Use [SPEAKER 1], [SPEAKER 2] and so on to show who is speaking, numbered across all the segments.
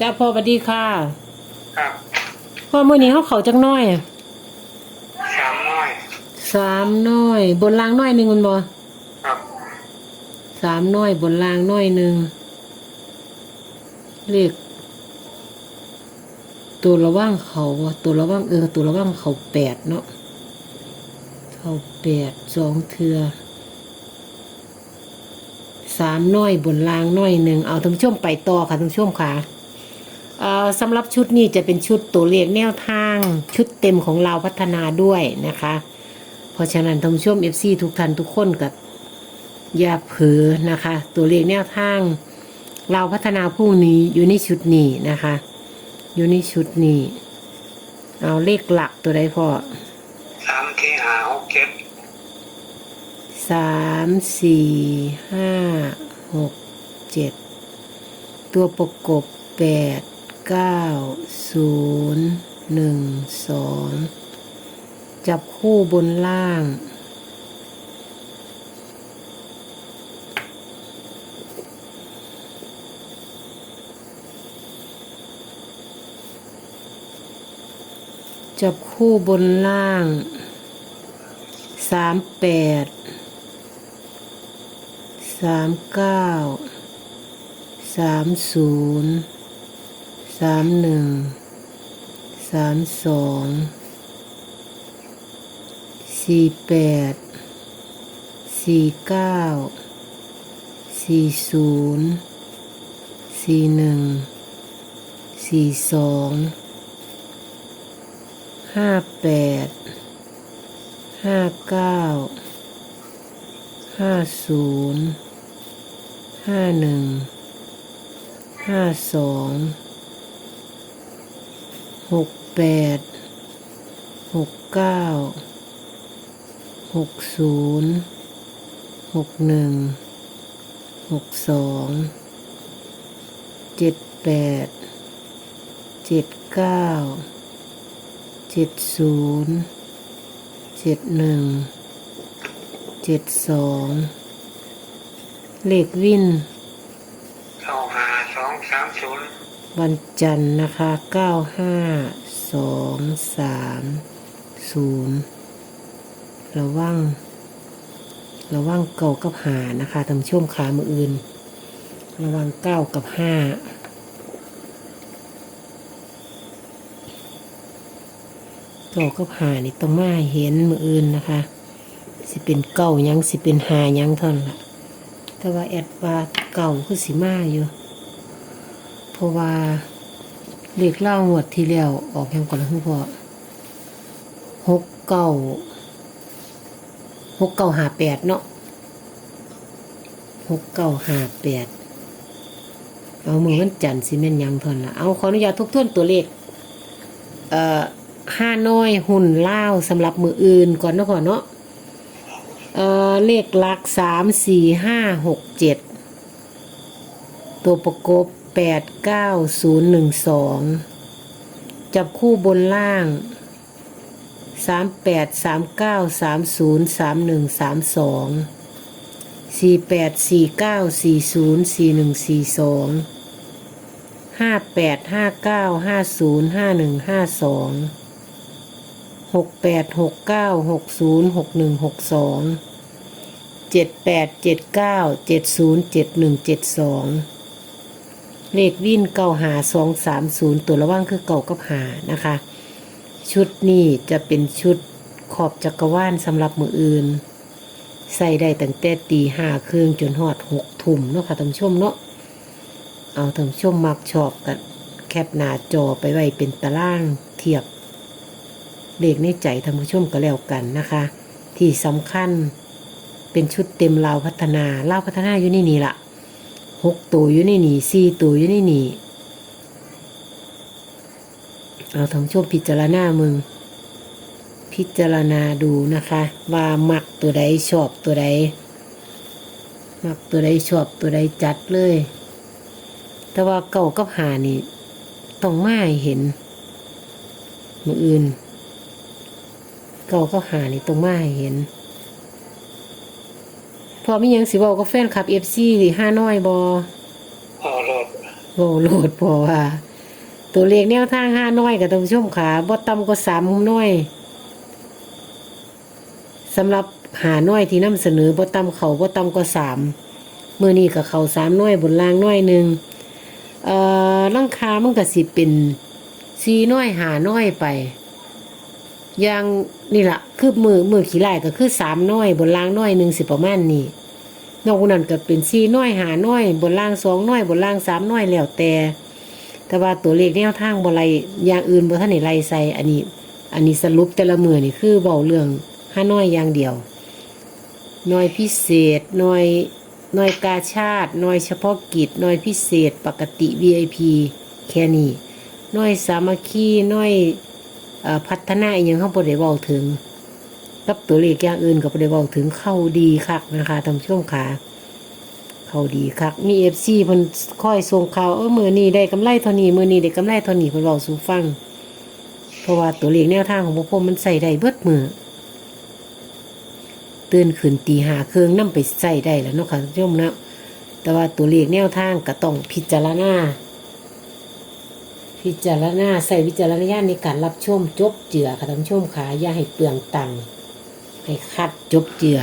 [SPEAKER 1] จ้าพ่อสวัสดีค่ะ
[SPEAKER 2] ครับ
[SPEAKER 1] พ่อมื้อนี้เฮาเข้าจักหน้อยอะ
[SPEAKER 2] สามน้อย
[SPEAKER 1] สามน้อย บนรางน้อยหนึงมันบ่
[SPEAKER 2] ครับ
[SPEAKER 1] สามน้อย บนรางน้อยหนึงเลขตัวระว่างเขาบ่ตัวระว่างเออ ตัวระว่างเขาแปดเนาะเขาแปดสองเทือสามน้อยบนรางน้อยหนึ่งเอาท่านผู้ชมไปต่อค่ะท่านผู้ชมค่ะเอ่อ สำหรับชุดนี้จะเป็นชุดตัวเลขแนวทาง ชุดเต็มของเราพัฒนาด้วยนะคะ เพราะฉะนั้นท่านผู้ชม FC ทุกท่านทุกคนกับอย่าเผลอนะคะ ตัวเลขแนวทาง เราพัฒนาพรุ่งนี้อยู่ในชุดนี้นะคะ อยู่ในชุดนี้ เอาเลขหลักตัวใดพอ
[SPEAKER 2] สามที่หาหกเจ็ด
[SPEAKER 1] สามสี่ห้าหกเจ็ดตัวประกบแปด เก้าศูนย์หนึ่งสองจับคู่บนล่าง จับคู่บนล่างสามแปดสามเก้าสามศูนย์ สามหนึ่งสามสองสี่แปดสี่เก้าสี่ศูนย์สี่หนึ่งสี่สองห้าแปดห้าเก้าห้าศูนย์ห้าหนึ่งห้าสอง หกแปดหกเก้าหกศูนย์หกหนึ่งหกสองเจ็ดแปดเจ็ดเก้าเจ็ดศูนย์เจ็ดหนึ่งเจ็ดสองเลขวิน
[SPEAKER 2] เข้าหาสองสามศูนย์
[SPEAKER 1] วันจันทร์นะคะเก้าห้าสองสามศูนย์ระวังระวังเก้ากับหานะคะทำช่วงขามืออื่น ระวังเก้ากับห้าเก้ากับหานี่ต้องมาเห็นมืออื่นนะคะ สิเป็นเก้ายังสิเป็นหายังเท่านั้นละแต่ว่าแอดว่าเก่าคือสิมาอยู่ เพราะว่าเรียกเล่าหมดที่แล้วออกยังก่อนแล้วพ่อหกเก้าหกเก้าหาแปดเนาะหกเก้าหาแปดเอามือวันจันทร์สิแม่นยังทนละเอาขออนุญาตทบทวนตัวเลข เอ่อห้าน้อยหุ่นเล่าสำหรับมืออื่นก่อนเนาะพ่อเนาะเอ่อเลขหลักสามสี่ห้าหกเจ็ดตัวประกบ แปดเก้าศูนย์หนึ่งสองจับคู่บนล่างสามแปดสาม เลขวิ่นเก้าหาสองสามศูนย์ตัวระว่างคือเก่ากับหานะคะ ชุดนี้จะเป็นชุดขอบจักรวาลสำหรับมืออื่น ใส่ได้ตั้งแต่ตีห้าครึ่งจนหอดหกทุ่มเนาะค่ะท่านชมเนาะเอาท่านชมมักชอบกันแคปหน้าจอไปไว้เป็นตารางเทียบเลขในใจท่านผู้ชมก็แล้วกันนะคะ ที่สำคัญเป็นชุดเต็มลาวพัฒนาลาวพัฒนาอยู่นี่นี่ละ หกตัวอยู่ในนี่สี่ตัวอยู่ในนี่เอาทำช่วงพิจารณามึง พิจารณาดูนะคะ ว่ามักตัวใดชอบตัวใดมักตัวใดชอบตัวใดจัดเลย แต่ว่าเก่ากับหานี่ต้องมาเห็นมืออื่น เก่ากับหานี่ต้องมาเห็น พอมีหยังสิบอกกับแฟนคลับเอฟซีห้าน้อยบอ
[SPEAKER 2] พอรถ
[SPEAKER 1] โอ้โหลดเพอว่า ตัวเลขแนวทางห้าน้อยกับท่านผู้ชมขาบ่ต่ำกว่าสามน้อยสำหรับหาน้อยที่นำเสนอบ่ต่ำเขาบ่ต่ำกว่าสามมื้อนี้ก็เขาสามน้อยบนล่างน้อยหนึ่งเอ่อลังคามันก็สิเป็นสี่น้อยหาน้อยไปอย่าง นี่ละคือมือมือขี้ลายก็คือสามน้อยบนล่างน้อยหนึ่งสิประมาณนี้นอกนั้นก็เป็นสี่น้อยหาน้อย บนล่างสองน้อย บนล่างสามน้อยแล้วแต่ แต่ว่าตัวเลขแนวทางบ่ไรอย่างอื่นบ่ทันได้ไล่ใส่อันนี้ อันนี้สรุปแต่ละมือนี่คือเบาเรื่องห้าน้อยอย่างเดียวน้อยพิเศษน้อยน้อยกาชาติน้อยเฉพาะกิจน้อยพิเศษปกติ VIP แค่นี้น้อยสามัคคีน้อย พัฒนาอหยังเขาบ่ได้เว้าถึง กับตัวเลขอย่างอื่นก็บ่ได้เว้าถึงเข้าดีคักนะคะท่านผู้ชมค่ะเขาดีคักมีเอฟซีเพิ่นคอยส่งข่าวเออมือนี้ได้กำไรเท่านี้มือนี้ได้กำไรเท่านี้เพิ่นเว้าสู่ฟัง เพราะว่าตัวเลขแนวทางของพวกผมมันใส่ได้เบิดมือตื่นขึ้นตีหาเครื่องนํไปใส่ได้แล้วเนาะค่ะท่านผู้ชมนะแต่ว่าตัวเลขแนวทางก็ต้องพิจารณา พิจารณาใส่วิจารณญาณในการรับชมจบเจือค่ะท่านชมขาอย่าให้เปลืองตังค์ให้คัดจบเจือ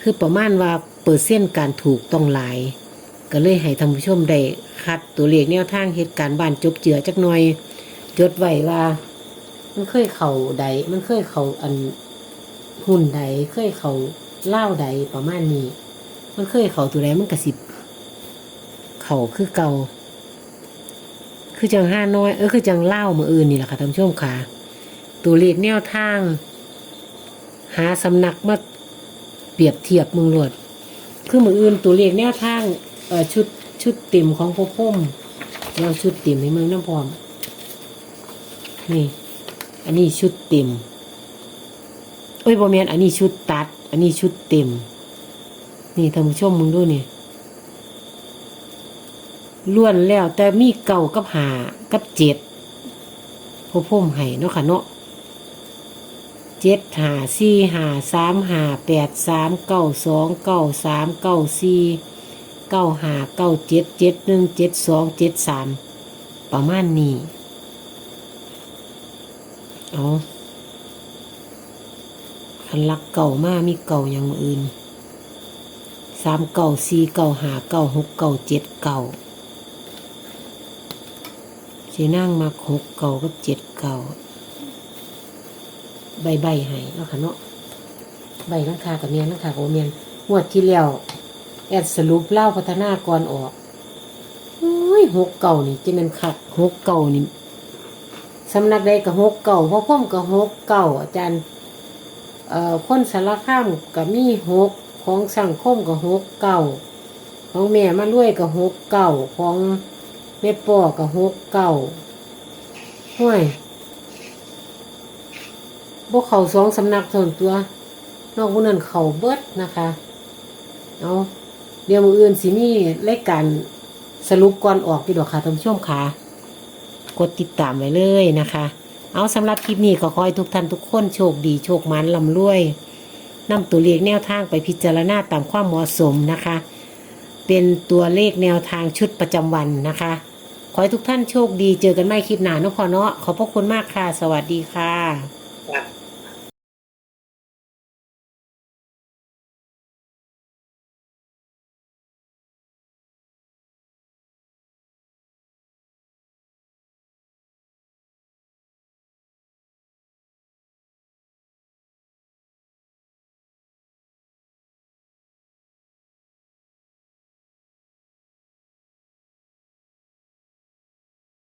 [SPEAKER 1] คือประมาณว่าเปอร์เซ็นต์การถูกต้องหลาย ก็เลยให้ท่านผู้ชมได้คัดตัวเลขแนวทางเหตุการณ์บ้านจบเจือจักหน่อย จดไว้ว่า มันเคยเข่าใด มันเคยเข่าอันหุ่นใดเคยเข่าเล่าใดประมาณนี้ มันเคยเข่าตัวใดมันกระสิบ เข่าคือเก่า คือจังห้าน้อยเออคือจังเล่ามืออื่นนี่แหละค่ะท่านผู้ชมค่ะตัวเลขแนวทาง หาสำนักมาเปรียบเทียบมืองหลวดคือมืออื่นตัวเลขแนวทางเออชุดชุดเต็มของพ่อพ่มเราชุดเต็มให้เมืองน้ำพร้อมนี่ อันนี้ชุดเต็มเอ้ยบอแมนอันนี้ชุดตัด อันนี้ชุดเต็ม นี่ท่านผู้ชมมึงดูนี่ ล้วนแล้วแต่มีเก่ากับหากับเจ็ดพ่อพ่มให้เนาะค่ะเนาะเจ็ดหาสี่หาสามหาแปดสามเก้าสองเก้าสามเก้าสี่เก้าหาเก้าเจ็ดเจ็ดหนึ่งเจ็ดสองเจ็ดสามประมาณนี้เอาคันลักเก่ามากมีเก่าอย่างอื่นสามเก่าสี่เก่าหาเก่าหกเก่าเจ็ดเก่า สีนั่งมาหกเก่ากับเจ็ดเก่าใบใบให้เนาะค่ะเนาะใบนังคากับเมียนนังคากับเมียนงวดที่แล้วแอดสรุปเล่าพัฒนาก่ออกโอ้ยหกเก่านี่จะเป็นคักหกเก่านี่สำนักใดกับหกเก่าพ่อพ่อมกับหกเก่าอาจารย์เอ่อคนสารข้ามกับมีหกของสังคมกับหกเก่าของแม่มาลุยกับหกเก่าของ แม่ปอกับหกเก่าห้วยพวกเขาสองสำนักส่วนตัว นอกวกนั้นเขาเบิดนะคะ เอาเดี๋ยวมืออื่นสิมีรายการสรุปก่อนออกพี่ดอกค่ะท่านผู้ชมค่ะ กดติดตามไว้เลยนะคะ เอาสำหรับคลิปนี้ก็ขอให้ทุกท่านทุกคนโชคดีโชคมันลำรวยนำตัวเลขแนวทางไปพิจารณาตามความเหมาะสมนะคะ เป็นตัวเลขแนวทางชุดประจำวันนะคะ ขอให้ทุกท่านโชคดีเจอกันใหม่คลิปหน้าเนาะขอเนาะขอบพระคุณมากค่ะ สวัสดีค่ะ